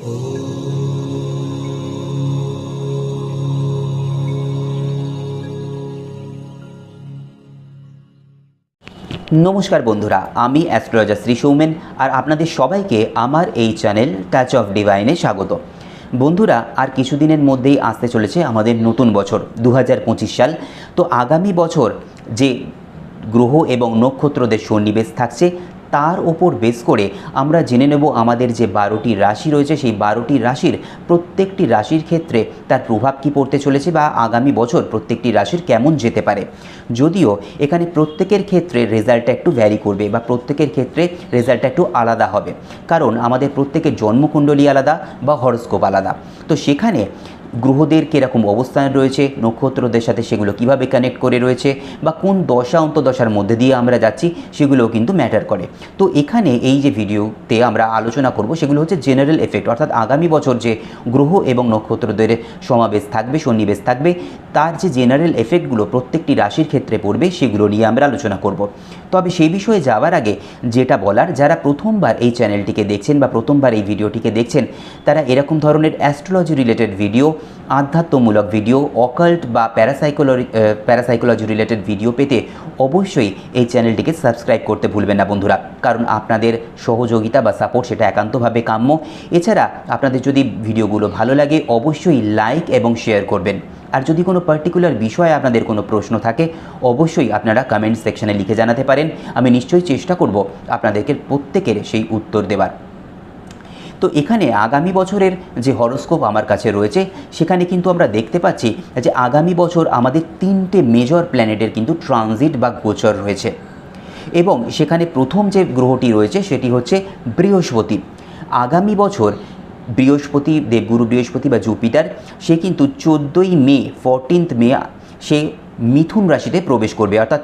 নমস্কার বন্ধুরা, আমি অ্যাস্ট্রোলজার শ্রী সৌমেন আর আপনাদের সবাইকে আমার এই চ্যানেল টাচ অফ ডিভাইনে স্বাগত। বন্ধুরা, আর কিছুদিনের মধ্যেই আসতে চলেছে আমাদের নতুন বছর দু হাজার পঁচিশ সাল। তো আগামী বছর যে গ্রহ এবং নক্ষত্রদের সন্নিবেশ থাকছে তার ওপর বেস করে আমরা জেনে নেব আমাদের যে বারোটি রাশি রয়েছে, সেই বারোটি রাশির প্রত্যেকটি রাশির ক্ষেত্রে তার প্রভাব কী পড়তে চলেছে বা আগামী বছর প্রত্যেকটি রাশির কেমন যেতে পারে। যদিও এখানে প্রত্যেকের ক্ষেত্রে রেজাল্টটা একটু ভ্যারি করবে বা প্রত্যেকের ক্ষেত্রে রেজাল্টটা একটু আলাদা হবে। কারণ আমাদের প্রত্যেকের জন্মকুণ্ডলী আলাদা বা হরস্কোপ আলাদা। তো সেখানে গ্রহদের কীরকম অবস্থান রয়েছে, নক্ষত্রদের সাথে সেগুলো কীভাবে কানেক্ট করে রয়েছে বা কোন দশা অন্তদশার মধ্যে দিয়ে আমরা যাচ্ছি সেগুলোও কিন্তু ম্যাটার করে। তো এখানে এই যে ভিডিওতে আমরা আলোচনা করব সেগুলো হচ্ছে জেনারেল এফেক্ট অর্থাৎ আগামী বছর যে গ্রহ এবং নক্ষত্রদের সমাবেশ থাকবে, সন্নিবেশ থাকবে, তার যে জেনারেল এফেক্টগুলো প্রত্যেকটি রাশির ক্ষেত্রে পড়বে সেগুলো নিয়ে আমরা আলোচনা করব। তবে সেই বিষয়ে যাওয়ার আগে যেটা বলার, যারা প্রথমবার এই চ্যানেলটিকে দেখছেন বা প্রথমবার এই ভিডিওটিকে দেখছেন, তারা এরকম ধরনের অ্যাস্ট্রোলজি রিলেটেড ভিডিও আধ্যাত্মমূলক ভিডিও অকাল্ট বা প্যারাসাইকোলজি প্যারাসাইকোলজি রিলেটেড ভিডিও পেতে অবশ্যই এই চ্যানেলটিকে সাবস্ক্রাইব করতে ভুলবেন না বন্ধুরা। কারণ আপনাদের সহযোগিতা বা সাপোর্ট সেটা একান্তভাবে কাম্য। এছাড়া আপনাদের যদি ভিডিওগুলো ভালো লাগে, অবশ্যই লাইক এবং শেয়ার করবেন। আর যদি কোনো পার্টিকুলার বিষয়ে আপনাদের কোনো প্রশ্ন থাকে, অবশ্যই আপনারা কমেন্ট সেকশনে লিখে জানাতে পারেন। আমি নিশ্চয়ই চেষ্টা করব আপনাদেরকে প্রত্যেকের সেই উত্তর দেওয়ার তো এখানে আগামী বছরের যে হরস্কোপ আমার কাছে রয়েছে, সেখানে কিন্তু আমরা দেখতে পাচ্ছি যে আগামী বছর আমাদের তিনটে মেজর প্ল্যানেটের কিন্তু ট্রানজিট বা গোচর রয়েছে। এবং সেখানে প্রথম যে গ্রহটি রয়েছে, সেটি হচ্ছে বৃহস্পতি। আগামী বছর বৃহস্পতি দেবগুরু বৃহস্পতি বা জুপিটার, সে কিন্তু চোদ্দোই মে ফোরটিন্থ মে, সে মিথুন রাশিতে প্রবেশ করবে। অর্থাৎ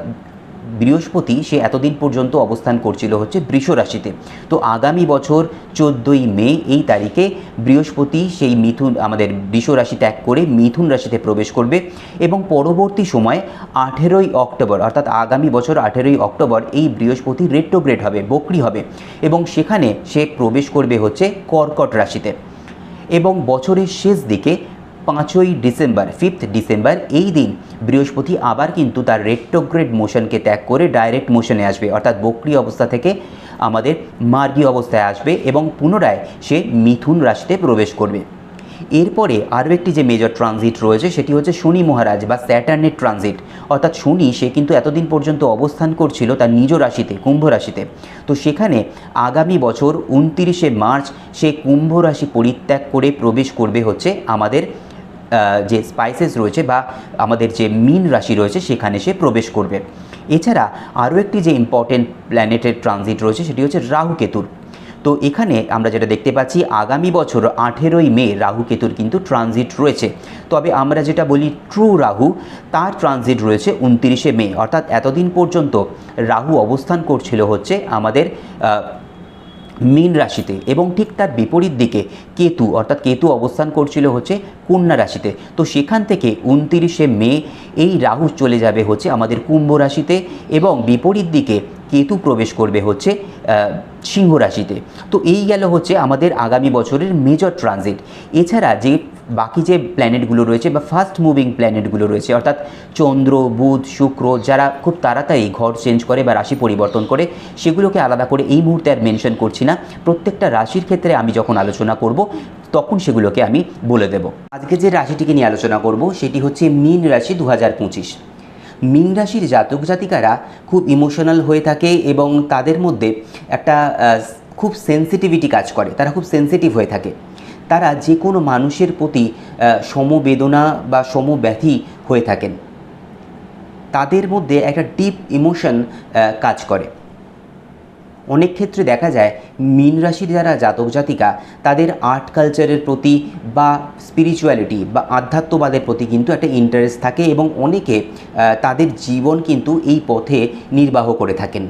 বৃহস্পতি সে এতদিন পর্যন্ত অবস্থান করছিল হচ্ছে বৃষ রাশিতে। তো আগামী বছর চোদ্দোই মে এই তারিখে বৃহস্পতি সেই মিথুন, আমাদের বৃষ রাশি ত্যাগ করে মিথুন রাশিতে প্রবেশ করবে এবং পরবর্তী সময় আঠেরোই অক্টোবর, অর্থাৎ আগামী বছর আঠেরোই অক্টোবর এই বৃহস্পতি রেট্রোগ্রেড হবে, বকরি হবে এবং সেখানে সে প্রবেশ করবে হচ্ছে কর্কট রাশিতে। এবং বছরের শেষ দিকে পাঁচই ডিসেম্বর ফিফথ ডিসেম্বর এই দিন বৃহস্পতি আবার কিন্তু তার রেট্রোগ্রেড মোশনকে ত্যাগ করে ডাইরেক্ট মোশনে আসবে। অর্থাৎ বক্রি অবস্থা থেকে আমাদের মার্গী অবস্থায় আসবে এবং পুনরায় সে মিথুন রাশিতে প্রবেশ করবে। এরপরে আরও একটি যে মেজর ট্রানজিট রয়েছে সেটি হচ্ছে শনি মহারাজ বা স্যাটার্নের ট্রানজিট অর্থাৎ শনি সে কিন্তু এতদিন পর্যন্ত অবস্থান করছিল তার নিজ রাশিতে, কুম্ভ রাশিতে। তো সেখানে আগামী বছর উনতিরিশে মার্চ সে কুম্ভ রাশি পরিত্যাগ করে প্রবেশ করবে হচ্ছে আমাদের যে স্পাইসেস রয়েছে বা আমাদের যে মিন রাশি রয়েছে, সেখানে সে প্রবেশ করবে। এছাড়া আরও একটি যে ইম্পর্টেন্ট প্ল্যানেটের ট্রানজিট রয়েছে, সেটি হচ্ছে রাহু কেতুর। তো এখানে আমরা যেটা দেখতে পাচ্ছি, আগামী বছর আঠেরোই মে রাহু কেতুর কিন্তু ট্রানজিট রয়েছে। তবে আমরা যেটা বলি ট্রু রাহু, তার ট্রানজিট রয়েছে উনতিরিশে মে। অর্থাৎ এতদিন পর্যন্ত রাহু অবস্থান করছিল হচ্ছে আমাদের মীন রাশিতে এবং ঠিক তার বিপরীত দিকে কেতু, অর্থাৎ কেতু অবস্থান করছিল হচ্ছে কন্যা রাশিতে। তো সেখান থেকে উনতিরিশে মে এই রাহু চলে যাবে হচ্ছে আমাদের কুম্ভ রাশিতে এবং বিপরীত দিকে কেতু প্রবেশ করবে হচ্ছে সিংহ রাশিতে। তো এই গেল হচ্ছে আমাদের আগামী বছরের মেজর ট্রানজিট এছাড়া যে বাকি যে প্ল্যানেটগুলো রয়েছে বা ফাস্ট মুভিং প্ল্যানেটগুলো রয়েছে, অর্থাৎ চন্দ্র, বুধ, শুক্র, যারা খুব তাড়াতাড়ি ঘর চেঞ্জ করে বা রাশি পরিবর্তন করে, সেগুলোকে আলাদা করে এই মুহূর্তে আর মেনশন করছি না। প্রত্যেকটা রাশির ক্ষেত্রে আমি যখন আলোচনা করব, তখন সেগুলোকে আমি বলে দেব। আজকে যে রাশিটিকে নিয়ে আলোচনা করব, সেটি হচ্ছে মীন রাশি দু হাজার পঁচিশ। মীন রাশির জাতক জাতিকারা খুব ইমোশনাল হয়ে থাকে এবং তাদের মধ্যে একটা খুব সেন্সিটিভিটি কাজ করে। তারা খুব সেন্সিটিভ হয়ে থাকে। তারা যে কোনো মানুষের প্রতি সমবেদনা বা সমব্যথী হয়ে থাকেন। তাদের মধ্যে একটা ডিপ ইমোশন কাজ করে। অনেক ক্ষেত্রে দেখা যায়, মীন রাশির যারা জাতক জাতিকা, তাদের আর্ট কালচারের প্রতি বা স্পিরিচুয়ালিটি বা আধ্যাত্মবাদের প্রতি কিন্তু একটা ইন্টারেস্ট থাকে এবং অনেকে তাদের জীবন কিন্তু এই পথে নির্বাহ করে থাকেন।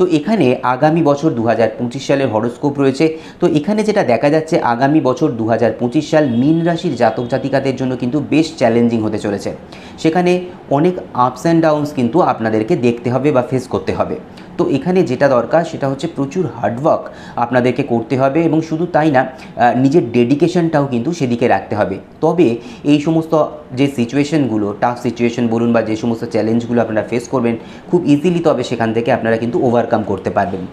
তো এখানে আগামী বছর দু হাজার পঁচিশ সালের হরস্কোপ রয়েছে। তো এখানে যেটা দেখা যাচ্ছে, আগামী বছর দু হাজার পঁচিশ সাল মীন রাশির জাতক জাতিকাদের জন্য কিন্তু বেশ চ্যালেঞ্জিং হতে চলেছে। সেখানে অনেক আপস অ্যান্ড ডাউনস কিন্তু আপনাদেরকে দেখতে হবে বা ফেস করতে হবে। তো এখানে যেটা দরকার সেটা হচ্ছে প্রচুর হার্ডওয়ার্ক আপনাদেরকে করতে হবে এবং শুধু তাই না নিজের ডেডিকেশনটাও কিন্তু সেদিকে রাখতে হবে। তবে এই সমস্ত যে সিচুয়েশনগুলো টাফ সিচুয়েশন বলুন বা যে সমস্ত চ্যালেঞ্জগুলো আপনারা ফেস করবেন, খুব ইজিলি তবে সেখান থেকে আপনারা কিন্তু ওভারকাম করতে পারবেন।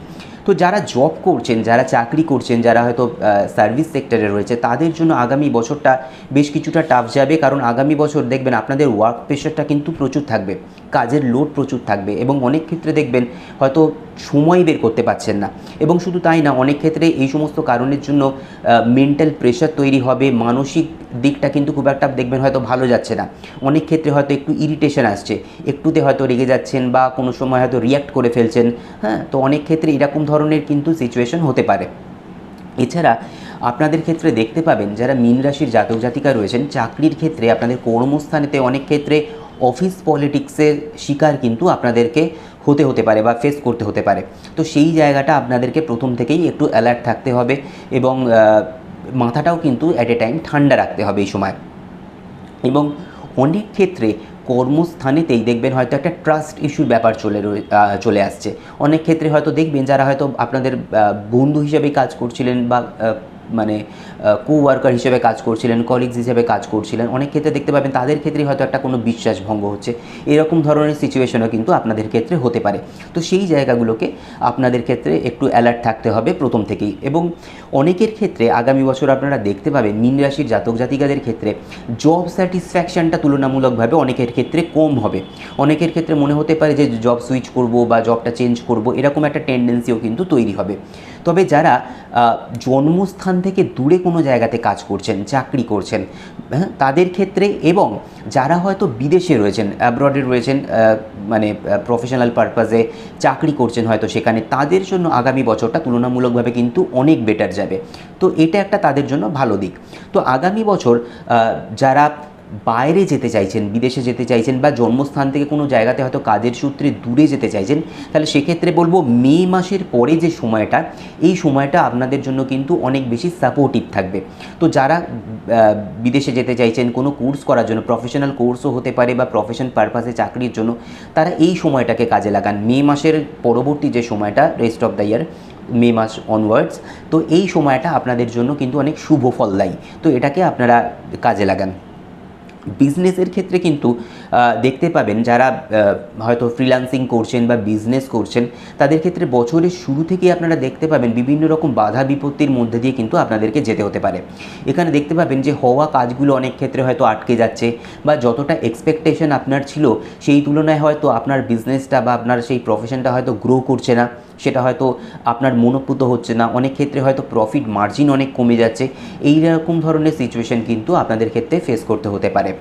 তো যারা জব করছেন, যারা চাকরি করছেন, যারা হয়তো সার্ভিস সেক্টরে রয়েছে, তাদের জন্য আগামী বছরটা বেশ কিছুটা টাফ যাবে। কারণ আগামী বছর দেখবেন আপনাদের ওয়ার্ক প্রেশারটা কিন্তু প্রচুর থাকবে। কাজের লোড প্রচুর থাকবে এবং অনেক ক্ষেত্রে দেখবেন হয়তো সময় বের করতে পারছেন না। এবং শুধু তাই না, অনেক ক্ষেত্রে এই সমস্ত কারণের জন্য মেন্টাল প্রেশার তৈরি হবে, মানসিক দিকটা কিন্তু খুব একটা দেখবেন হয়তো ভালো যাচ্ছে না। অনেক ক্ষেত্রে হয়তো একটু ইরিটেশন আসছে, একটুতে হয়তো রেগে যাচ্ছেন বা কোনো সময় হয়তো রিয়াক্ট করে ফেলছেন। হ্যাঁ তো অনেক ক্ষেত্রে এরকম ধরনের কিন্তু সিচুয়েশন হতে পারে। এছাড়া আপনাদের ক্ষেত্রে দেখতে পাবেন, যারা মীন রাশির জাতক জাতিকা রয়েছেন, চাকরির ক্ষেত্রে আপনাদের কর্মস্থানেতে অনেক ক্ষেত্রে অফিস পলিটিক্সের শিকার কিন্তু আপনাদেরকে হতে হতে পারে বা ফেস করতে হতে পারে। তো সেই জায়গাটা আপনাদেরকে প্রথম থেকেই একটু অ্যালার্ট থাকতে হবে এবং মাথাটাও কিন্তু অ্যাট এ টাইম ঠান্ডা রাখতে হবে এই সময়। এবং অনেক ক্ষেত্রে কর্মস্থানেতেই দেখবেন হয়তো একটা ট্রাস্ট ইস্যুর ব্যাপার চলে চলে আসছে। অনেক ক্ষেত্রে হয়তো দেখবেন যারা হয়তো আপনাদের বন্ধু হিসেবে কাজ করছিলেন বা মানে কো ওয়ার্কার হিসেবে কাজ করছিলেন কলিগস হিসেবে কাজ করছিলেন, অনেক ক্ষেত্রে দেখতে পাবেন তাদের ক্ষেত্রে হয়তো একটা কোনো বিশ্বাস ভঙ্গ হচ্ছে। এরকম ধরনের সিচুয়েশনও কিন্তু আপনাদের ক্ষেত্রে হতে পারে। তো সেই জায়গাগুলোকে আপনাদের ক্ষেত্রে একটু অ্যালার্ট থাকতে হবে প্রথম থেকেই। এবং অনেকের ক্ষেত্রে আগামী বছর আপনারা দেখতে পাবেন, মীন রাশির জাতক জাতিকাদের ক্ষেত্রে জব স্যাটিসফ্যাকশনটা তুলনামূলকভাবে অনেকের ক্ষেত্রে কম হবে। অনেকের ক্ষেত্রে মনে হতে পারে যে জব সুইচ করব বা জবটা চেঞ্জ করব, এরকম একটা টেন্ডেন্সিও কিন্তু তৈরি হবে। তবে যারা জন্মস্থান থেকে দূরে কোনো জায়গাতে কাজ করছেন, চাকরি করছেন হ্যাঁ তাদের ক্ষেত্রে এবং যারা হয়তো বিদেশে রয়েছেন, অ্যাব্রডে রয়েছেন মানে প্রফেশনাল পারপাসে চাকরি করছেন হয়তো সেখানে, তাদের জন্য আগামী বছরটা তুলনামূলকভাবে কিন্তু অনেক বেটার যাবে। তো এটা একটা তাদের জন্য ভালো দিক। তো আগামী বছর যারা বাইরে যেতে চাইছেন, বিদেশে যেতে চাইছেন বা জন্মস্থান থেকে কোনো জায়গাতে হয়তো কাজের সূত্রে দূরে যেতে চাইছেন, তাহলে সেক্ষেত্রে বলব মে মাসের পরে যে সময়টা, এই সময়টা আপনাদের জন্য কিন্তু অনেক বেশি সাপোর্টিভ থাকবে। তো যারা বিদেশে যেতে চাইছেন, কোনো কোর্স করার জন্য প্রফেশনাল কোর্সও হতে পারে বা প্রফেশন পারপাসে চাকরির জন্য, তারা এই সময়টাকে কাজে লাগান। মে মাসের পরবর্তী যে সময়টা rest of the year May mass onwards তো এই সময়টা আপনাদের জন্য কিন্তু অনেক শুভ ফল দেয়। তো এটাকে আপনারা কাজে লাগান। বিজনেসের ক্ষেত্রে কিন্তু দেখতে পাবেন যারা হয়তো ফ্রিল্যান্সিং করছেন বা বিজনেস করছেন, তাদের ক্ষেত্রে বছরের শুরু থেকেই আপনারা দেখতে পাবেন বিভিন্ন রকম বাধা বিপত্তির মধ্যে দিয়ে কিন্তু আপনাদেরকে যেতে হতে পারে। এখানে দেখতে পাবেন যে হওয়া কাজগুলো অনেক ক্ষেত্রে হয়তো আটকে যাচ্ছে বা যতটা এক্সপেকটেশন আপনার ছিল, সেই তুলনায় হয়তো আপনার বিজনেসটা বা আপনার সেই প্রফেশনটা হয়তো গ্রো করছে না, সেটা হয়তো আপনার মনোপুত হচ্ছে না। অনেক ক্ষেত্রে হয়তো প্রফিট মার্জিন অনেক কমে যাচ্ছে। এই রকম ধরনের সিচুয়েশন কিন্তু আপনাদের ক্ষেত্রে ফেস করতে হতে পারে।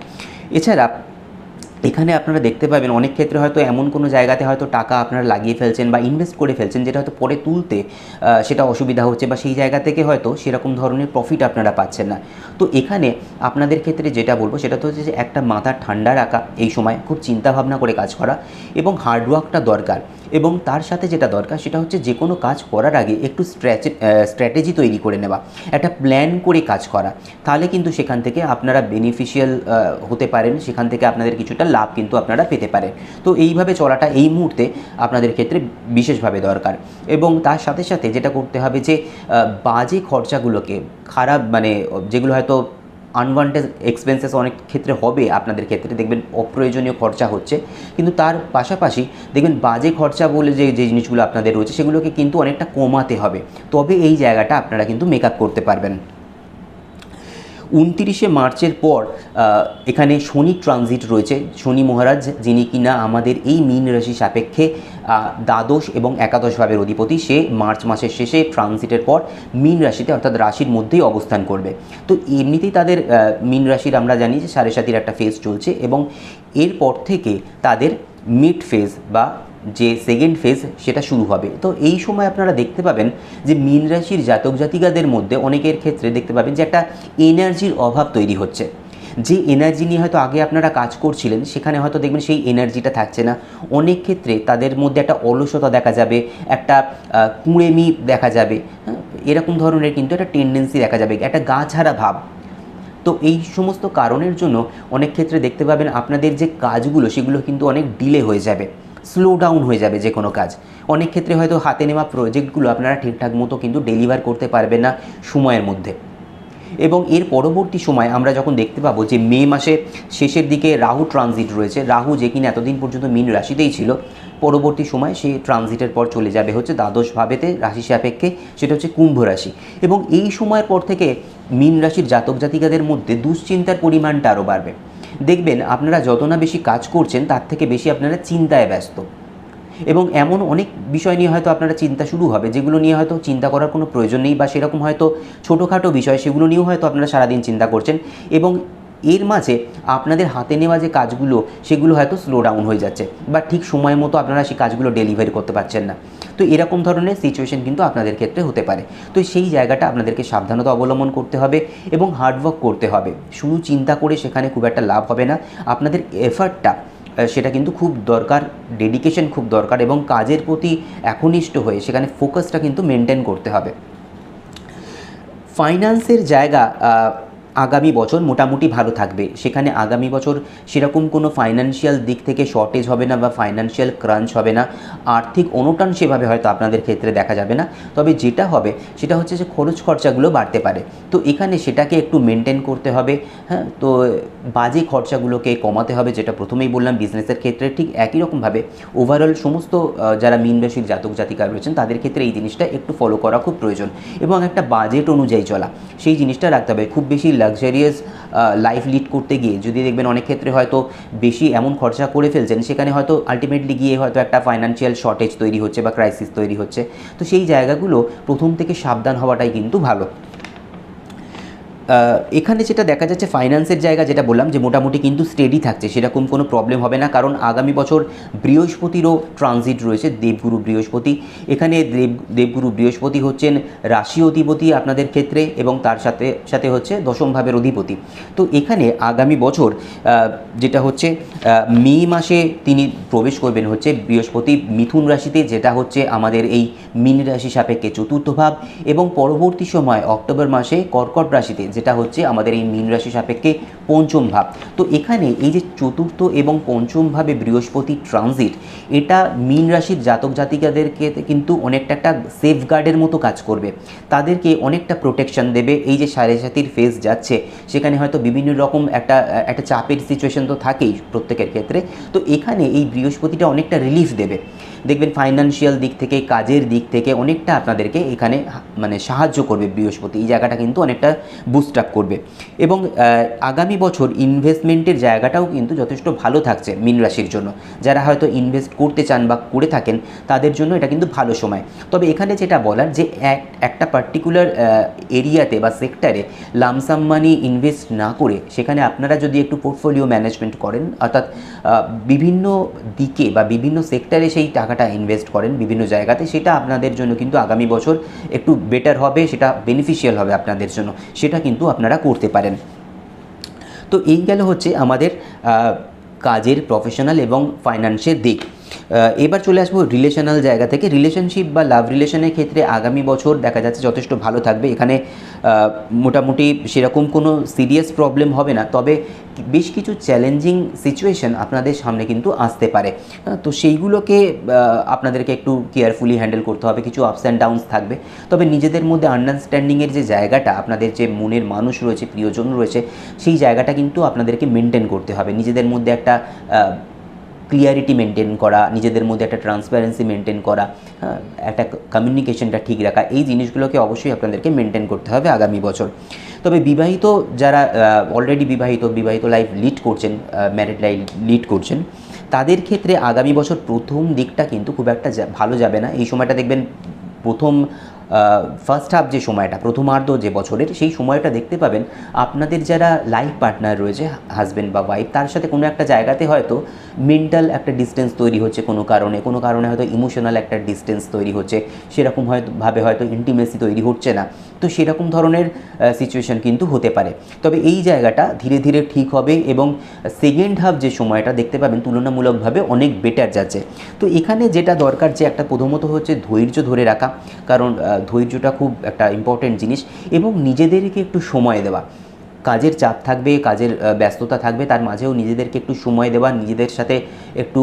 এছাড়া এখানে আপনারা দেখতে পাবেন অনেক ক্ষেত্রে হয়তো এমন কোনো জায়গাতে হয়তো টাকা আপনারা লাগিয়ে ফেলছেন বা ইনভেস্ট করে ফেলছেন যেটা হয়তো পরে তুলতে সেটা অসুবিধা হচ্ছে বা সেই জায়গা থেকে হয়তো সেরকম ধরনের প্রফিট আপনারা পাচ্ছেন না। তো এখানে আপনাদের ক্ষেত্রে যেটা বলব সেটা তো হচ্ছে যে একটা মাথা ঠান্ডা রাখা, এই সময় খুব চিন্তাভাবনা করে কাজ করা এবং হার্ডওয়ার্কটা দরকার। এবং তার সাথে যেটা দরকার সেটা হচ্ছে যে কোনো কাজ করার আগে একটু স্ট্র্যাটেজি তৈরি করে নেওয়া, একটা প্ল্যান করে কাজ করা। তাহলে কিন্তু সেখান থেকে আপনারা বেনিফিশিয়াল হতে পারেন, সেখান থেকে আপনাদের কিছুটা লাভ কিন্তু আপনারা পেতে পারেন। তো এইভাবে চলাটা এই মুহূর্তে আপনাদের ক্ষেত্রে বিশেষভাবে দরকার। এবং তার সাথে সাথে যেটা করতে হবে যে বাজে খরচাগুলোকে, খারাপ মানে যেগুলো হয়তো আনওয়ান্টেড এক্সপেন্সেস অনেক ক্ষেত্রে হবে আপনাদের ক্ষেত্রে। দেখবেন অপ্রয়োজনীয় খরচা হচ্ছে। কিন্তু তার পাশাপাশি দেখবেন বাজে খরচা বলে যে যে জিনিসগুলো আপনাদের রয়েছে, সেগুলোকে কিন্তু অনেকটা কমাতে হবে। তবে এই জায়গাটা আপনারা কিন্তু মেকআপ করতে পারবেন। উনতিরিশে মার্চের পর এখানে শনি ট্রানজিট রয়েছে। শনি মহারাজ, যিনি কিনা আমাদের এই মীন রাশি সাপেক্ষে দ্বাদশ এবং একাদশ ভাবের অধিপতি, সে মার্চ মাসের শেষে ট্রানজিটের পর মীন রাশিতে, অর্থাৎ রাশির মধ্যেই অবস্থান করবে। তো এমনিতেই তাদের মীন রাশির আমরা জানি যে সাড়ে সাতির একটা ফেজ চলছে এবং এরপর থেকে তাদের মিড ফেজ বা যে সেকেন্ড ফেজ সেটা শুরু হবে। তো এই সময় আপনারা দেখতে পাবেন যে মীন রাশির জাতক জাতিকাদের মধ্যে অনেকের ক্ষেত্রে দেখতে পাবেন যে একটা এনার্জির অভাব তৈরি হচ্ছে। যে এনার্জি নিয়ে হয়তো আগে আপনারা কাজ করছিলেন, সেখানে হয়তো দেখবেন সেই এনার্জিটা থাকছে না। অনেক ক্ষেত্রে তাদের মধ্যে একটা অলসতা দেখা যাবে, একটা কুঁড়েমি দেখা যাবে। হ্যাঁ এরকম ধরনের কিন্তু একটা টেন্ডেন্সি দেখা যাবে, একটা গা ছাড়া ভাব। তো এই সমস্ত কারণের জন্য অনেক ক্ষেত্রে দেখতে পাবেন আপনাদের যে কাজগুলো, সেগুলো কিন্তু অনেক ডিলে হয়ে যাবে। স্লো ডাউন হয়ে যাবে যে কোনো কাজ। অনেক ক্ষেত্রে হয়তো হাতে নেওয়া প্রজেক্টগুলো আপনারা ঠিকঠাক মতো কিন্তু ডেলিভার করতে পারবেন না সময়ের মধ্যে। এবং এর পরবর্তী সময় আমরা যখন দেখতে পাবো যে মে মাসে শেষের দিকে রাহু ট্রানজিট রয়েছে, রাহু যে কিনা এতদিন পর্যন্ত মীন রাশিতেই ছিল, পরবর্তী সময় সে ট্রানজিটের পর চলে যাবে হচ্ছে দ্বাদশ ভাবেতে রাশি সাপেক্ষে, সেটা হচ্ছে কুম্ভ রাশি। এবং এই সময়ের পর থেকে মীন রাশির জাতক জাতিকাদের মধ্যে দুশ্চিন্তার পরিমাণটা আরও বাড়বে। দেখবেন আপনারা যত না বেশি কাজ করছেন, তার থেকে বেশি আপনারা চিন্তায় ব্যস্ত। এবং এমন অনেক বিষয় নিয়ে হয়তো আপনারা চিন্তা শুরু হবে, যেগুলো নিয়ে হয়তো চিন্তা করার কোনো প্রয়োজন নেই, বা সেরকম হয়তো ছোটোখাটো বিষয়, সেগুলো নিয়েও হয়তো আপনারা সারাদিন চিন্তা করছেন। এবং এর মাঝে আপনাদের হাতে নেওয়া যে কাজগুলো, সেগুলো হয়তো স্লো ডাউন হয়ে যাচ্ছে, বা ঠিক সময় মতো আপনারা সেই কাজগুলো ডেলিভারি করতে পারছেন না। তো এরকম ধরনের সিচুয়েশন কিন্তু আপনাদের ক্ষেত্রে হতে পারে। তো সেই জায়গাটা আপনাদেরকে সাবধানতা অবলম্বন করতে হবে এবং হার্ডওয়ার্ক করতে হবে। শুধু চিন্তা করে সেখানে খুব একটা লাভ হবে না। আপনাদের এফার্টটা সেটা কিন্তু খুব দরকার ডেডিকেশন খুব দরকার এবং কাজের প্রতি একনিষ্ঠ হয়ে সেখানে ফোকাসটা কিন্তু মেনটেন করতে হবে। ফাইন্যান্সের জায়গা আগামী বছর মোটামুটি ভালো থাকবে। সেখানে আগামী বছর সেরকম কোনো ফাইন্যান্সিয়াল দিক থেকে শর্টেজ হবে না বা ফাইন্যান্সিয়াল ক্রাঞ্চ হবে না। আর্থিক অনুটান সেভাবে হয়তো আপনাদের ক্ষেত্রে দেখা যাবে না। তবে যেটা হবে, সেটা হচ্ছে যে খরচ খরচাগুলো বাড়তে পারে। তো এখানে সেটাকে একটু মেনটেন করতে হবে। হ্যাঁ তো বাজে খরচাগুলোকে কমাতে হবে, যেটা প্রথমেই বললাম বিজনেসের ক্ষেত্রে ঠিক একই রকমভাবে ওভারঅল সমস্ত যারা মিন রাশির জাতক জাতিকা রয়েছেন, তাদের ক্ষেত্রে এই জিনিসটা একটু ফলো করা খুব প্রয়োজন। এবং একটা বাজেট অনুযায়ী চলা, সেই জিনিসটা রাখতে হবে। খুব বেশি লাক্সারিয়াস লাইফ লিড করতে গিয়ে যদি দেখবেন অনেক ক্ষেত্রে হয়তো বেশি এমন খরচা করে ফেলছেন, সেখানে হয়তো আলটিমেটলি গিয়ে হয়তো একটা ফাইন্যান্সিয়াল শর্টেজ তৈরি হচ্ছে বা ক্রাইসিস তৈরি হচ্ছে। তো সেই জায়গাগুলো প্রথম থেকে সাবধান হওয়াটাই কিন্তু ভালো। এখানে যেটা দেখা যাচ্ছে ফাইন্যান্সের জায়গা যেটা বললাম যে মোটামুটি কিন্তু স্টেডি থাকছে, সেরকম কোনো প্রবলেম হবে না। কারণ আগামী বছর বৃহস্পতিরও ট্রানজিট রয়েছে, দেবগুরু বৃহস্পতি। এখানে দেব, দেবগুরু বৃহস্পতি হচ্ছেন রাশি অধিপতি আপনাদের ক্ষেত্রে এবং তার সাথে সাথে হচ্ছে দশম ভাবের অধিপতি। তো এখানে আগামী বছর যেটা হচ্ছে মে মাসে তিনি প্রবেশ করবেন হচ্ছে বৃহস্পতি মিথুন রাশিতে, যেটা হচ্ছে আমাদের এই মীন রাশি সাপেক্ষে চতুর্থ ভাব এবং পরবর্তী সময় অক্টোবর মাসে কর্কট রাশিতে যেটা হচ্ছে আমাদের এই মীন রাশি সাপেক্ষে পঞ্চম ভাব। তো এখানে এই যে চতুর্থ এবং পঞ্চম ভাবে বৃহস্পতি ট্রানজিট এটা মীন রাশির জাতক জাতিকাদেরকে কিন্তু অনেকটা একটা সেফগার্ডের মতো কাজ করবে। তাদেরকে অনেকটা প্রোটেকশন দেবে। এই যে সাড়ে সাতির ফেজ যাচ্ছে, সেখানে হয়তো বিভিন্ন রকম একটা একটা চাপের সিচুয়েশন তো থাকেই প্রত্যেকের ক্ষেত্রে। তো এখানে এই বৃহস্পতিটা অনেকটা রিলিফ দেবে। দেখবেন ফাইন্যান্সিয়াল দিক থেকে, কাজের দিক থেকে অনেকটা আপনাদেরকে এখানে মানে সাহায্য করবে বৃহস্পতি। এই জায়গাটা কিন্তু অনেকটা বুস্ট আপ করবে। এবং আগামী বছর ইনভেস্টমেন্টের জায়গাটাও কিন্তু যথেষ্ট ভালো থাকছে মীন রাশির জন্য। যারা হয়তো ইনভেস্ট করতে চান বা করে থাকেন, তাদের জন্য এটা কিন্তু ভালো সময়। তবে এখানে যেটা বলার যে এক, একটা পার্টিকুলার এরিয়াতে বা সেক্টরে লামসাম মানি ইনভেস্ট না করে, সেখানে আপনারা যদি একটু পোর্টফোলিও ম্যানেজমেন্ট করেন, অর্থাৎ বিভিন্ন দিকে বা বিভিন্ন সেক্টরে সেই টাকাটা ইনভেস্ট করেন বিভিন্ন জায়গাতে, সেটা আপনাদের জন্য কিন্তু আগামী বছর একটু বেটার হবে, সেটা বেনিফিশিয়াল হবে আপনাদের জন্য, সেটা কিন্তু আপনারা করতে পারেন। তো এই গেল হচ্ছে আমাদের কাজের প্রফেশনাল এবং ফাইন্যান্সের দিক। এবার চলে আসব রিলেশনাল জায়গা থেকে। রিলেশনশিপ বা লাভ রিলেশনের ক্ষেত্রে আগামী বছর দেখা যাচ্ছে যথেষ্ট ভালো থাকবে। এখানে মোটামুটি সেরকম কোনো সিরিয়াস প্রবলেম হবে না। তবে বেশ কিছু চ্যালেঞ্জিং সিচুয়েশন আপনাদের সামনে কিন্তু আসতে পারে। তো সেইগুলোকে আপনাদেরকে একটু কেয়ারফুলি হ্যান্ডেল করতে হবে। কিছু আপস অ্যান্ড ডাউনস থাকবে। তবে নিজেদের মধ্যে আন্ডারস্ট্যান্ডিংয়ের যে জায়গাটা, আপনাদের যে মনের মানুষ রয়েছে, প্রিয়জন রয়েছে, সেই জায়গাটা কিন্তু আপনাদেরকে মেনটেন করতে হবে। নিজেদের মধ্যে একটা ক্লিয়ারিটি মেনটেন করা নিজেদের মধ্যে একটা ট্রান্সপারেন্সি মেনটেন করা হ্যাঁ, একটা কমিউনিকেশনটা ঠিক রাখা এই জিনিসগুলোকে অবশ্যই আপনাদেরকে মেনটেন করতে হবে আগামী বছর। তবে বিবাহিত যারা অলরেডি বিবাহিত বিবাহিত লাইফ লিড করছেন ম্যারিড লাইফ লিড করছেন তাদের ক্ষেত্রে আগামী বছর প্রথম দিকটা কিন্তু খুব একটা ভালো যাবে না। এই সময়টা দেখবেন প্রথম ফার্স্ট হাফ যে সময়টা, প্রথমার্ধ যে বছরের, সেই সময়টা দেখতে পাবেন আপনাদের যারা লাইফ পার্টনার রয়েছে হাজব্যান্ড বা ওয়াইফ তার সাথে কোনো একটা জায়গাতে হয়তো মেন্টাল একটা ডিস্টেন্স তৈরি হচ্ছে কোনো কারণে কোনো কারণে হয়তো ইমোশনাল একটা ডিস্টেন্স তৈরি হচ্ছে, সেরকম হয়তো, ভাবে হয়তো ইন্টিমেসি তৈরি হচ্ছে না। তো সেরকম ধরনের সিচুয়েশান কিন্তু হতে পারে। তবে এই জায়গাটা ধীরে ধীরে ঠিক হবে এবং সেকেন্ড হাফ যে সময়টা দেখতে পাবেন, তুলনামূলকভাবে অনেক বেটার যাচ্ছে। তো এখানে যেটা দরকার যে একটা প্রথমত হচ্ছে ধৈর্য ধরে রাখা। কারণ ধৈর্যটা খুব একটা ইম্পর্টেন্ট জিনিস এবং নিজেদেরকে একটু সময় দেওয়া। কাজের চাপ থাকবে, কাজের ব্যস্ততা থাকবে, তার মাঝেও নিজেদেরকে একটু সময় দেওয়া, নিজেদের সাথে একটু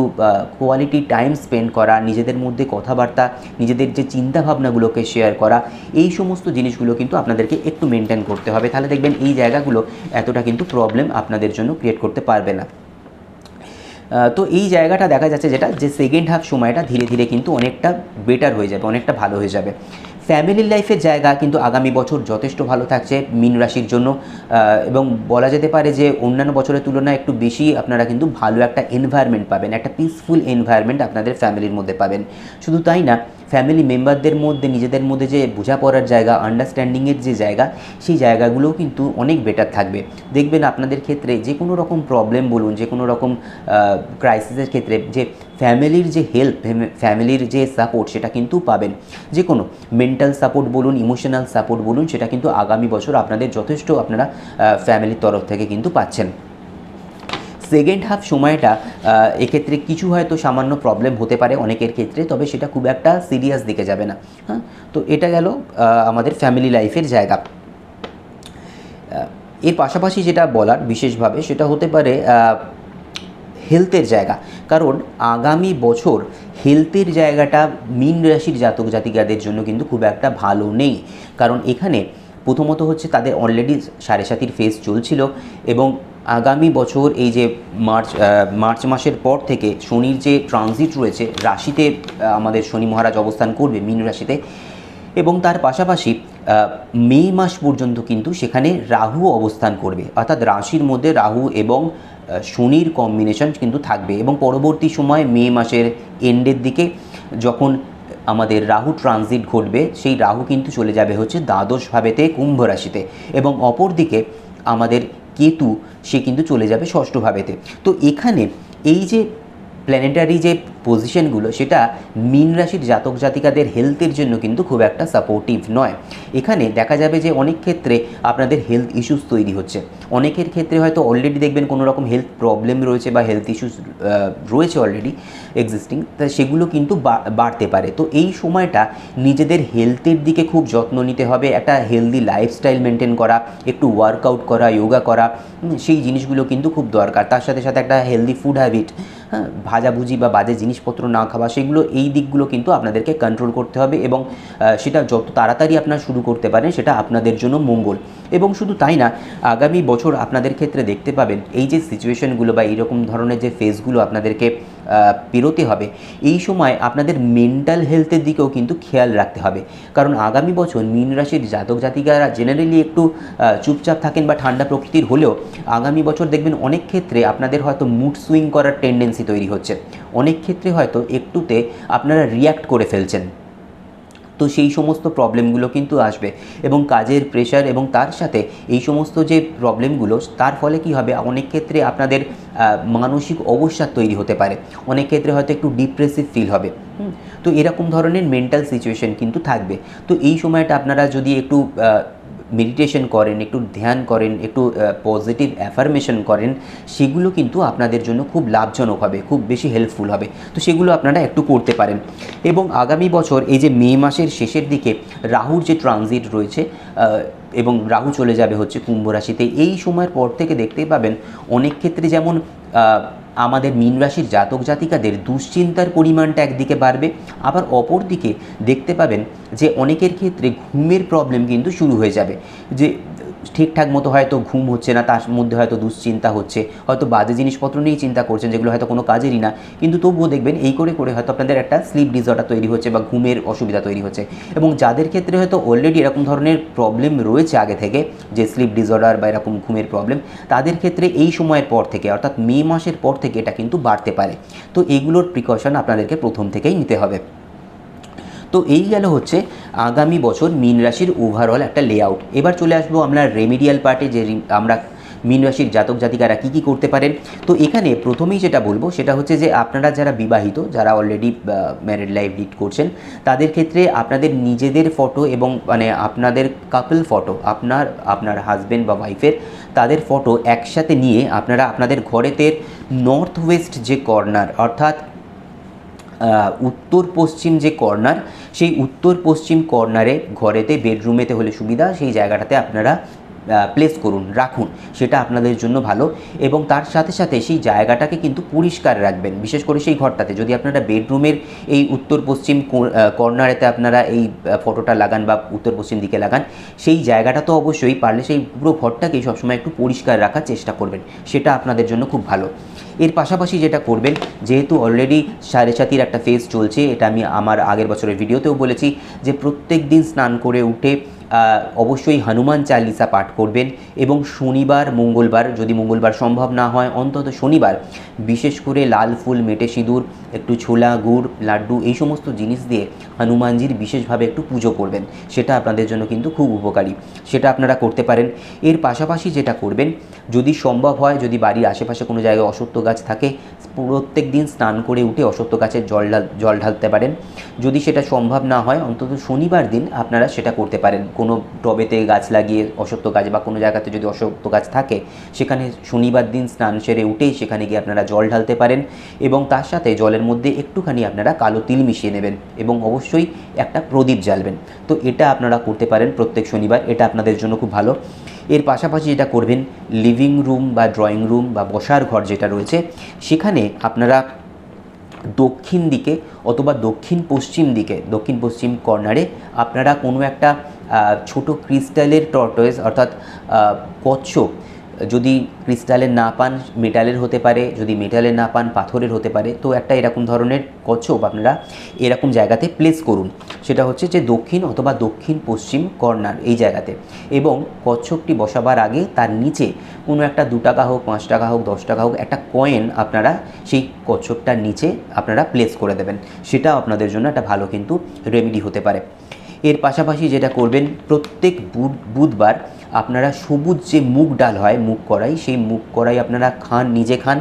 কোয়ালিটি টাইম স্পেন্ড করা, নিজেদের মধ্যে কথাবার্তা, নিজেদের যে চিন্তা ভাবনাগুলোকে শেয়ার করা, এই সমস্ত জিনিসগুলো কিন্তু আপনাদেরকে একটু মেনটেন করতে হবে। তাহলে দেখবেন এই জায়গাগুলো এতটা কিন্তু প্রবলেম আপনাদের জন্য ক্রিয়েট করতে পারবে না। তো এই জায়গাটা দেখা যাচ্ছে যেটা, যে সেকেন্ড হাফ সময়টা ধীরে ধীরে কিন্তু অনেকটা বেটার হয়ে যাবে, অনেকটা ভালো হয়ে যাবে। ফ্যামিলি লাইফের জায়গা কিন্তু আগামী বছর যথেষ্ট ভালো থাকছে মীন রাশির জন্য। এবং বলা যেতে পারে যে অন্যান্য বছরের তুলনায় একটু বেশি আপনারা কিন্তু ভালো একটা এনভায়রনমেন্ট পাবেন, একটা পিসফুল এনভায়রনমেন্ট আপনাদের ফ্যামিলির মধ্যে পাবেন। শুধু তাই না ফ্যামিলি মেম্বারদের মধ্যে, নিজেদের মধ্যে যে বোঝাপড়ার জায়গা আন্ডারস্ট্যান্ডিংয়ের যে জায়গা, সেই জায়গাগুলোও কিন্তু অনেক বেটার থাকবে। দেখবেন আপনাদের ক্ষেত্রে যে কোনো রকম প্রবলেম বলুন, যে কোনো রকম ক্রাইসিসের ক্ষেত্রে যে ফ্যামিলির যে হেল্প ফ্যামিলির যে সাপোর্ট, সেটা কিন্তু পাবেন। যে কোনো মেন্টাল সাপোর্ট বলুন, ইমোশনাল সাপোর্ট বলুন, সেটা কিন্তু আগামী বছর আপনাদের যথেষ্ট আপনারা ফ্যামিলির তরফ থেকে কিন্তু পাচ্ছেন। সেকেন্ড হাফ সময়টা এক্ষেত্রে কিছু হয়তো সামান্য প্রবলেম হতে পারে অনেকের ক্ষেত্রে, তবে সেটা খুব একটা সিরিয়াস দিকে যাবে না। হ্যাঁ? তো এটা গেল আমাদের ফ্যামিলি লাইফের জায়গা। এর পাশাপাশি যেটা বলার বিশেষভাবে, সেটা হতে পারে হেলথের জায়গা। কারণ আগামী বছর হেলথের জায়গাটা মীন রাশির জাতক জাতিকাদের জন্য কিন্তু খুব একটা ভালো নেই। কারণ এখানে প্রথমত হচ্ছে তাদের অলরেডি সাড়ে সাতির ফেজ চলছিল এবং আগামী বছর এই যে মার্চ মার্চ মাসের পর থেকে শনির যে ট্রানজিট রয়েছে, রাশিতে আমাদের শনি মহারাজ অবস্থান করবে মীন রাশিতে এবং তার পাশাপাশি মে মাস পর্যন্ত কিন্তু সেখানে রাহু অবস্থান করবে। অর্থাৎ রাশির মধ্যে রাহু এবং শনির কম্বিনেশন কিন্তু থাকবে এবং পরবর্তী সময় মে মাসের এন্ডের দিকে যখন আমাদের রাহু ট্রানজিট ঘটবে, সেই রাহু কিন্তু চলে যাবে হচ্ছে দ্বাদশ ভাবেতে কুম্ভ রাশিতে এবং অপরদিকে আমাদের কেতু, সে কিন্তু চলে যাবে ষষ্ঠভাবেতে। তো এখানে এই যে প্ল্যানেটারি যে পজিশনগুলো সেটা মীন রাশির জাতক জাতিকাদের হেলথের জন্য কিন্তু খুব একটা সাপোর্টিভ নয়। এখানে দেখা যাবে যে অনেক ক্ষেত্রে আপনাদের হেলথ ইস্যুস তৈরি হচ্ছে। অনেকের ক্ষেত্রে হয়তো অলরেডি দেখবেন কোনো রকম হেলথ প্রবলেম রয়েছে বা হেলথ ইস্যুস রয়েছে অলরেডি এক্সিস্টিং তা সেগুলো কিন্তু বাড়তে পারে। তো এই সময়টা নিজেদের হেলথের দিকে খুব যত্ন নিতে হবে, একটা হেলদি লাইফস্টাইল মেনটেন করা, একটু ওয়ার্কআউট করা যোগা করা সেই জিনিসগুলো কিন্তু খুব দরকার। তার সাথে সাথে একটা হেলদি ফুড হ্যাবিট হ্যাঁ ভাজাভুজি বা বাজে জিনিসপত্র না খাওয়া, সেগুলো এই দিকগুলো কিন্তু আপনাদেরকে কন্ট্রোল করতে হবে এবং সেটা যত তাড়াতাড়ি আপনারা শুরু করতে পারেন, সেটা আপনাদের জন্য মঙ্গল। এবং শুধু তাই না, আগামী বছর আপনাদের ক্ষেত্রে দেখতে পাবেন, এই যে সিচুয়েশনগুলো বা এইরকম ধরনের যে ফেজগুলো আপনাদেরকে পেরোতে হবে, এই সময় আপনাদের মেন্টাল হেলথের দিকেও কিন্তু খেয়াল রাখতে হবে। কারণ আগামী বছর মীন রাশির জাতক জাতিকারা জেনারেলি একটু চুপচাপ থাকেন বা ঠান্ডা প্রকৃতির হলেও, আগামী বছর দেখবেন অনেক ক্ষেত্রে আপনাদের হয়তো মুড সুইং করার টেন্ডেন্সি তৈরি হচ্ছে। অনেক ক্ষেত্রে হয়তো একটুতে আপনারা রিয়্যাক্ট করে ফেলছেন। তো সেই সমস্ত প্রবলেমগুলো কিন্তু আসবে এবং কাজের প্রেশার এবং তার সাথে এই সমস্ত যে প্রবলেমগুলো তার ফলে কি হবে? অনেক ক্ষেত্রে আপনাদের মানসিক অবসাদ তৈরি হতে পারে। অনেক ক্ষেত্রে হয়তো একটু ডিপ্রেসিভ ফিল হবে। তো এরকম ধরনের মেন্টাল সিচুয়েশন কিন্তু থাকবে। তো এই সময়টা আপনারা যদি একটু মেডিটেশন করেন, একটু ধ্যান করেন, একটু পজিটিভ অ্যাফার্মেশন করেন, সেগুলো কিন্তু আপনাদের জন্য খুব লাভজনক হবে, খুব বেশি হেল্পফুল হবে। তো সেগুলো আপনারা একটু করতে পারেন। এবং আগামী বছর এই যে মে মাসের শেষের দিকে রাহুর যে ট্রানজিট রয়েছে এবং রাহু চলে যাবে হচ্ছে কুম্ভ রাশিতে, এই সময়ের পর থেকে দেখতেই পাবেন অনেক ক্ষেত্রে যেমন আমাদের মীন রাশির জাতক জাতিকাদের দুশ্চিন্তার পরিমাণটা একদিকে বাড়বে, আবার অপর দিকে দেখতে পাবেন যে অনেকের ক্ষেত্রে ঘুমের প্রবলেম কিন্তু শুরু হয়ে যাবে। যে ঠিকঠাক মতো হয়তো ঘুম হচ্ছে না, তার মধ্যে হয়তো দুশ্চিন্তা হচ্ছে, হয়তো বাজে জিনিসপত্র নিয়েই চিন্তা করছেন, যেগুলো হয়তো কোনো কাজেরই না। কিন্তু তবুও দেখবেন এই করে করে হয়তো আপনাদের একটা স্লিপ ডিসঅর্ডার তৈরি হচ্ছে বা ঘুমের অসুবিধা তৈরি হচ্ছে। এবং যাদের ক্ষেত্রে হয়তো অলরেডি এরকম ধরনের প্রবলেম রয়েছে আগে থেকে, যে স্লিপ ডিসঅর্ডার বা এরকম ঘুমের প্রবলেম তাদের ক্ষেত্রে এই সময়ের পর থেকে, অর্থাৎ মে মাসের পর থেকে এটা কিন্তু বাড়তে পারে। তো এইগুলোর প্রিকশন আপনাদেরকে প্রথম থেকেই নিতে হবে। তো এই গেল হচ্ছে আগামী বছর মীন রাশির ওভারঅল একটা লেআউট এবার চলে আসব আমরা রেমিডিয়াল পার্টে যে আমরা মীন রাশির জাতক জাতিকারা কী কী করতে পারেন। তো এখানে প্রথমেই যেটা বলব সেটা হচ্ছে যে আপনারা যারা বিবাহিত, যারা অলরেডি ম্যারিড লাইফ লিড করছেন, তাদের ক্ষেত্রে আপনাদের নিজেদের ফটো এবং মানে আপনাদের কাপল ফটো আপনার আপনার হাজব্যান্ড বা ওয়াইফের তাদের ফটো একসাথে নিয়ে আপনারা আপনাদের ঘরেতে নর্থ ওয়েস্ট যে কর্নার অর্থাৎ উত্তর পশ্চিম যে কর্নার সেই উত্তর পশ্চিম কর্নারে ঘরেতে বেডরুমেতে হলে সুবিধা, সেই জায়গাটাতে আপনারা প্লেস করুন, রাখুন, সেটা আপনাদের জন্য ভালো। এবং তার সাথে সাথে সেই জায়গাটাকে কিন্তু পরিষ্কার রাখবেন, বিশেষ করে সেই ঘরটাতে। যদি আপনারা বেডরুমের এই উত্তর পশ্চিম কর্নারেতে আপনারা এই ফটোটা লাগান বা উত্তর পশ্চিম দিকে লাগান, সেই জায়গাটা তো অবশ্যই পারলে সেই পুরো ঘরটাকেই সবসময় একটু পরিষ্কার রাখার চেষ্টা করবেন, সেটা আপনাদের জন্য খুব ভালো। এর পাশাপাশি যেটা করবেন, যেহেতু অলরেডি সাড়ে সাতির একটা ফেজ চলছে, এটা আমি আমার আগের বছরের ভিডিওতেও বলেছি যে প্রত্যেক দিন স্নান করে উঠে অবশ্যই হনুমান চালিসা পাঠ করবেন এবং শনিবার, মঙ্গলবার যদি মঙ্গলবার সম্ভব না হয়, অন্তত শনিবার বিশেষ করে লাল ফুল, মেটে সিঁদুর, একটু ছোলা, গুড়, লাড্ডু এই সমস্ত জিনিস দিয়ে হনুমানজির বিশেষভাবে একটু পুজো করবেন। সেটা আপনাদের জন্য কিন্তু খুব উপকারী। সেটা আপনারা করতে পারেন। এর পাশাপাশি যেটা করবেন, যদি সম্ভব হয়, যদি বাড়ির আশেপাশে কোনো জায়গায় অসত্য গাছ থাকে, প্রত্যেক দিন স্নান করে উঠে অসত্য গাছের জল জল ঢালতে পারেন। যদি সেটা সম্ভব না হয়, অন্তত শনিবার দিন আপনারা সেটা করতে পারেন। কোনো টবেতে গাছ লাগিয়ে অসত্য গাছ বা কোনো জায়গাতে যদি অসত্য গাছ থাকে, সেখানে শনিবার দিন স্নান সেরে উঠেই সেখানে গিয়ে আপনারা জল ঢালতে পারেন এবং তার সাথে জলের মধ্যে একটুখানি আপনারা কালো তিল মিশিয়ে নেবেন এবং অবশ্যই একটা প্রদীপ জ্বালবেন। তো এটা আপনারা করতে পারেন প্রত্যেক শনিবার, এটা আপনাদের জন্য খুব ভালো। এর পাশাপাশি যেটা করবেন লিভিং রুম বা ড্রয়িং রুম বা বসার ঘর যেটা রয়েছে, সেখানে আপনারা দক্ষিণ দিকে অথবা দক্ষিণ পশ্চিম দিকে, দক্ষিণ পশ্চিম কর্নারে আপনারা কোনো একটা ছোট ক্রিস্টালের টর্টয়েস অর্থাৎ কচ্ছপ যদি ক্রিস্টালের না পান, মেটালের হতে পারে, যদি মেটালের না পান, পাথরের হতে পারে, তো একটা এরকম ধরনের কচ্ছপ আপনারা এরকম জায়গাতে প্লেস করুন। সেটা হচ্ছে যে দক্ষিণ অথবা দক্ষিণ পশ্চিম কর্নার এই জায়গাতে। এবং কচ্ছপটি বসাবার আগে তার নিচে কোনো একটা দু টাকা হোক, পাঁচ টাকা হোক, দশ টাকা হোক, একটা কয়েন আপনারা সেই কচ্ছপটার নিচে আপনারা প্লেস করে দেবেন। সেটা আপনাদের জন্য একটা ভালো কিন্তু রেমেডি হতে পারে। এর পাশাপাশি যেটা করবেন, প্রত্যেক বুধ, বুধবার আপনারা সবুজ যে মুগ ডাল হয়, মুগ কড়াই, সেই মুগ কড়াই আপনারা খান, নিজে খান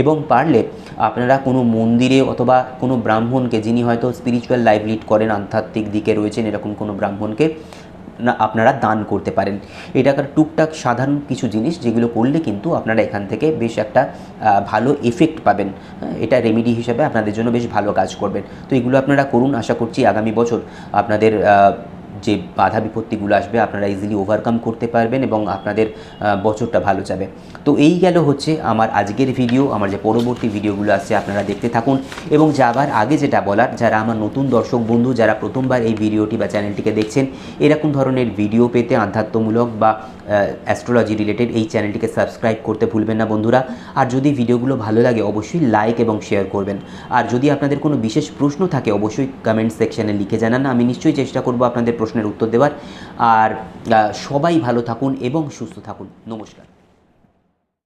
এবং পারলে আপনারা কোনো মন্দিরে অথবা কোনো ব্রাহ্মণকে যিনি হয়তো স্পিরিচুয়াল লাইভ লিড করেন, আধ্যাত্মিক দিকে রয়েছেন, এরকম কোনো ব্রাহ্মণকে আপনারা দান করতে পারেন। এটাকার টুকটাক সাধারণ কিছু জিনিস যেগুলো করলে কিন্তু আপনারা এখান থেকে বেশ একটা ভালো এফেক্ট পাবেন। হ্যাঁ, এটা রেমেডি হিসেবে আপনাদের জন্য বেশ ভালো কাজ করবেন তো এগুলো আপনারা করুন আশা করছি আগামী বছর আপনাদের যে বাধা বিপত্তিগুলো আসবে, আপনারা ইজিলি ওভারকাম করতে পারবেন এবং আপনাদের বছরটা ভালো যাবে। তো এই গেল হচ্ছে আমার আজকের ভিডিও আমার যে পরবর্তী ভিডিওগুলো আসছে আপনারা দেখতে থাকুন। এবং যাবার আগে যেটা বলার, যারা আমার নতুন দর্শক বন্ধু, যারা প্রথমবার এই ভিডিওটি বা চ্যানেলটিকে দেখছেন, এরকম ধরনের ভিডিও পেতে আধ্যাত্মমূলক বা অ্যাস্ট্রোলজি রিলেটেড এই চ্যানেলটিকে সাবস্ক্রাইব করতে ভুলবেন না বন্ধুরা। আর যদি ভিডিওগুলো ভালো লাগে, অবশ্যই লাইক এবং শেয়ার করবেন। আর যদি আপনাদের কোনো বিশেষ প্রশ্ন থাকে, অবশ্যই কমেন্ট সেকশানে লিখে জানান। আমি নিশ্চয়ই চেষ্টা করব আপনাদের প্রশ্নের উত্তর দেওয়ার। আর সবাই ভালো থাকুন এবং সুস্থ থাকুন। নমস্কার।